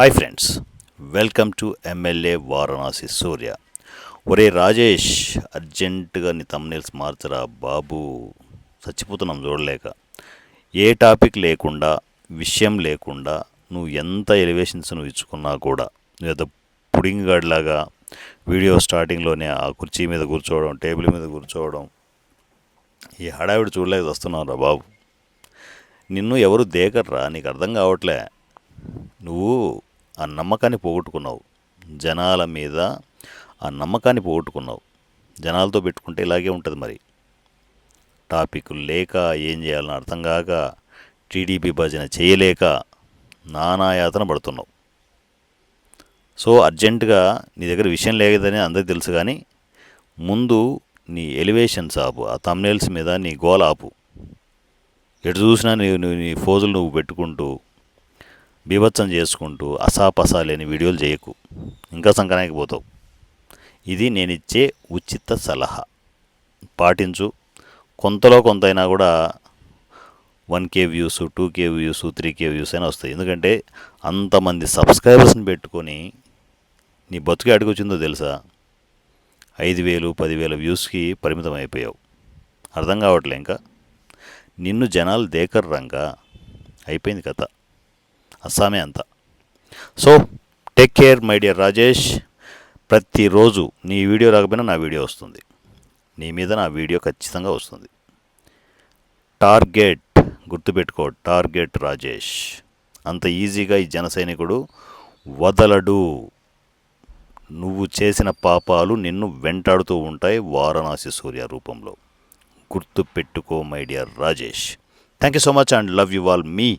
Hi friends welcome to MLA Varanasi Surya ఒరే రాజేష్ అర్జెంటుగా నీ తమ్నేల్స్ మార్చరా బాబు? చచ్చిపోతున్నాం చూడలేక. ఏ టాపిక్ లేకుండా విషయం లేకుండా నువ్వు ఎంత ఎలివేషన్స్ నువ్వు ఇచ్చుకున్నా కూడా నువ్వు పుడింగ్ గాడిలాగా వీడియో స్టార్టింగ్లోనే ఆ కుర్చీ మీద కూర్చోవడం టేబుల్ మీద కూర్చోవడం ఈ హడావిడి చూడలేక వస్తున్నావురా బాబు. నిన్ను ఎవరు దేకర్రా? నీకు అర్థం కావట్లే. నువ్వు ఆ నమ్మకాన్ని పోగొట్టుకున్నావు. జనాల మీద ఆ నమ్మకాన్ని పోగొట్టుకున్నావు. జనాలతో పెట్టుకుంటే ఇలాగే ఉంటుంది మరి. టాపిక్ లేక ఏం చేయాలని అర్థం కాక టీడీపీ భజన చేయలేక నానాయాతన పడుతున్నావు. సో అర్జెంటుగా నీ దగ్గర విషయం లేదని అందరికీ తెలుసు కానీ ముందు నీ ఎలివేషన్స్ ఆపు ఆ తమ్నేల్స్ మీద నీ గోల్ ఆపు ఎటు చూసినా నీ- నీ ఫోజులు నువ్వు పెట్టుకుంటూ బీభత్సం చేసుకుంటూ అసాపసా లేని వీడియోలు చేయకు. ఇంకా సంకనానికి పోతావు. ఇది నేను ఇచ్చే ఉచిత సలహా. పాటించు. కొంతలో కొంత అయినా కూడా one K views two K views three K views అయినా వస్తాయి. ఎందుకంటే అంతమంది సబ్స్క్రైబర్స్ని పెట్టుకొని నీ బతుకు అడుగుచ్చిందో తెలుసా? ఐదు వేలు పదివేల వ్యూస్కి పరిమితం అయిపోయావు. అర్థం కావట్లే ఇంకా? నిన్ను జనాలు దేకర్రంగా అయిపోయింది కథ. అస్సామే అంతా. So take care my dear Rajesh. ప్రతిరోజు నీ వీడియో రాకపోయినా నా వీడియో వస్తుంది. నీ మీద నా వీడియో ఖచ్చితంగా వస్తుంది. టార్గెట్ గుర్తుపెట్టుకో టార్గెట్ రాజేష్. అంత ఈజీగా ఈ జన సైనికుడు వదలడు. నువ్వు చేసిన పాపాలు నిన్ను వెంటాడుతూ ఉంటాయి వారణాసి సూర్య రూపంలో. గుర్తుపెట్టుకో my dear Rajesh. Thank you so much and love you all me